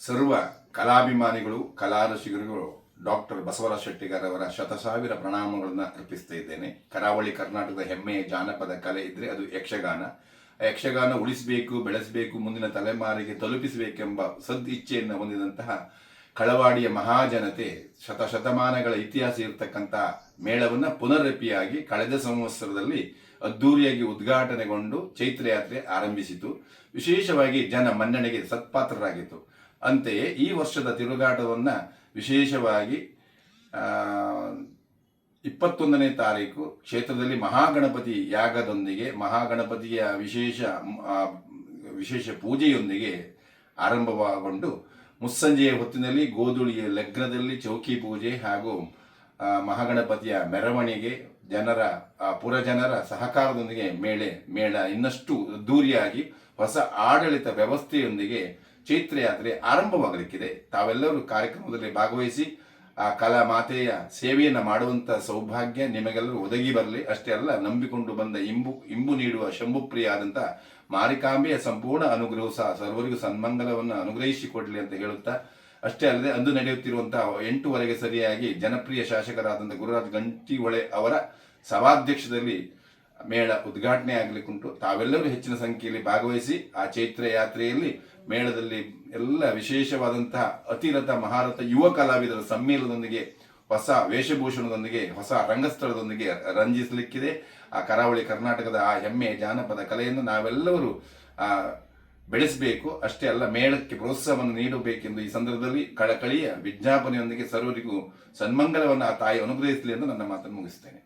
ಸರ್ವ ಕಲಾಭಿಮಾನಿಗಳು, ಕಲಾರಸಿಗರುಗಳು ಡಾಕ್ಟರ್ ಬಸವರಾಜ ಶೆಟ್ಟಿಗಾರವರ ಶತಸಾವಿರ ಪ್ರಣಾಮಗಳನ್ನು ಅರ್ಪಿಸ್ತಾ ಇದ್ದೇನೆ. ಕರಾವಳಿ ಕರ್ನಾಟಕದ ಹೆಮ್ಮೆಯ ಜಾನಪದ ಕಲೆ ಇದ್ರೆ ಅದು ಯಕ್ಷಗಾನ. ಯಕ್ಷಗಾನ ಉಳಿಸಬೇಕು, ಬೆಳೆಸಬೇಕು, ಮುಂದಿನ ತಲೆಮಾರಿಗೆ ತಲುಪಿಸಬೇಕೆಂಬ ಸದ್ ಇಚ್ಛೆಯನ್ನು ಹೊಂದಿದಂತಹ ಕಳವಾಡಿಯ ಮಹಾಜನತೆ ಶತಶತಮಾನಗಳ ಇತಿಹಾಸ ಇರತಕ್ಕಂತಹ ಮೇಳವನ್ನು ಪುನರಪಿಯಾಗಿ ಕಳೆದ ಸಂವತ್ಸರದಲ್ಲಿ ಅದ್ದೂರಿಯಾಗಿ ಉದ್ಘಾಟನೆಗೊಂಡು ಚೈತ್ರ ಯಾತ್ರೆ ಆರಂಭಿಸಿತು. ವಿಶೇಷವಾಗಿ ಜನ ಮನ್ನಣೆಗೆ ಸತ್ಪಾತ್ರರಾಗಿತ್ತು. ಅಂತೆಯೇ ಈ ವರ್ಷದ ತಿರುಗಾಟವನ್ನು ವಿಶೇಷವಾಗಿ ಇಪ್ಪತ್ತೊಂದನೇ ತಾರೀಕು ಕ್ಷೇತ್ರದಲ್ಲಿ ಮಹಾಗಣಪತಿ ಯಾಗದೊಂದಿಗೆ, ಮಹಾಗಣಪತಿಯ ವಿಶೇಷ ವಿಶೇಷ ಪೂಜೆಯೊಂದಿಗೆ ಆರಂಭಗೊಂಡು ಮುಸ್ಸಂಜೆಯ ಹೊತ್ತಿನಲ್ಲಿ ಗೋಧುಳಿಯ ಲಗ್ನದಲ್ಲಿ ಚೌಕಿ ಪೂಜೆ ಹಾಗೂ ಮಹಾಗಣಪತಿಯ ಮೆರವಣಿಗೆ ಜನರ ಪುರಜನರ ಸಹಕಾರದೊಂದಿಗೆ ಮೇಳೆ, ಮೇಳ ಇನ್ನಷ್ಟು ದೂರಿಯಾಗಿ ಹೊಸ ಆಡಳಿತ ವ್ಯವಸ್ಥೆಯೊಂದಿಗೆ ಚೈತ್ರ ಯಾತ್ರೆ ಆರಂಭವಾಗಲಿಕ್ಕಿದೆ. ತಾವೆಲ್ಲರೂ ಕಾರ್ಯಕ್ರಮದಲ್ಲಿ ಭಾಗವಹಿಸಿ, ಆ ಕಲಾ ಮಾತೆಯ ಸೇವೆಯನ್ನು ಮಾಡುವಂತ ಸೌಭಾಗ್ಯ ನಿಮಗೆಲ್ಲರೂ ಒದಗಿ ಬರಲಿ. ಅಷ್ಟೇ ಅಲ್ಲ, ನಂಬಿಕೊಂಡು ಬಂದ ಇಂಬು ಇಂಬು ನೀಡುವ ಶಂಭುಪ್ರಿಯ ಆದಂತ ಮಾರಿಕಾಂಬೆಯ ಸಂಪೂರ್ಣ ಅನುಗ್ರಹ ಸಹ ಸರ್ವರಿಗೂ ಸನ್ಮಂಗಲವನ್ನು ಅನುಗ್ರಹಿಸಿಕೊಡ್ಲಿ ಅಂತ ಹೇಳುತ್ತಾ, ಅಷ್ಟೇ ಅಲ್ಲದೆ ಅಂದು ನಡೆಯುತ್ತಿರುವಂತಹ ಎಂಟುವರೆಗೆ ಸರಿಯಾಗಿ ಜನಪ್ರಿಯ ಶಾಸಕರಾದಂಥ ಗುರುರಾಜ್ ಗಂಟಿಹೊಳೆ ಅವರ ಸಭಾಧ್ಯಕ್ಷದಲ್ಲಿ ಮೇಳ ಉದ್ಘಾಟನೆ ಆಗಲಿಕ್ಕುಂಟು. ತಾವೆಲ್ಲರೂ ಹೆಚ್ಚಿನ ಸಂಖ್ಯೆಯಲ್ಲಿ ಭಾಗವಹಿಸಿ ಆ ಚೈತ್ರ ಯಾತ್ರೆಯಲ್ಲಿ ಮೇಳದಲ್ಲಿ ಎಲ್ಲ ವಿಶೇಷವಾದಂತಹ ಅತಿರಥ ಮಹಾರಥ ಯುವ ಕಲಾವಿದರ ಸಮ್ಮೇಳನದೊಂದಿಗೆ, ಹೊಸ ವೇಷಭೂಷಣದೊಂದಿಗೆ, ಹೊಸ ರಂಗಸ್ಥಳದೊಂದಿಗೆ ರಂಜಿಸಲಿಕ್ಕಿದೆ. ಆ ಕರಾವಳಿ ಕರ್ನಾಟಕದ ಆ ಹೆಮ್ಮೆ ಜಾನಪದ ಕಲೆಯನ್ನು ನಾವೆಲ್ಲರೂ ಬೆಳೆಸಬೇಕು. ಅಷ್ಟೇ ಅಲ್ಲ, ಮೇಳಕ್ಕೆ ಪ್ರೋತ್ಸಾಹವನ್ನು ನೀಡಬೇಕೆಂದು ಈ ಸಂದರ್ಭದಲ್ಲಿ ಕಳಕಳಿಯ ವಿಜ್ಞಾಪನೆಯೊಂದಿಗೆ ಸರ್ವರಿಗೂ ಸನ್ಮಂಗಲವನ್ನು ಆ ತಾಯಿ ಅನುಗ್ರಹಿಸಲಿ ಎಂದು ನನ್ನ ಮಾತನ್ನು ಮುಗಿಸ್ತೇನೆ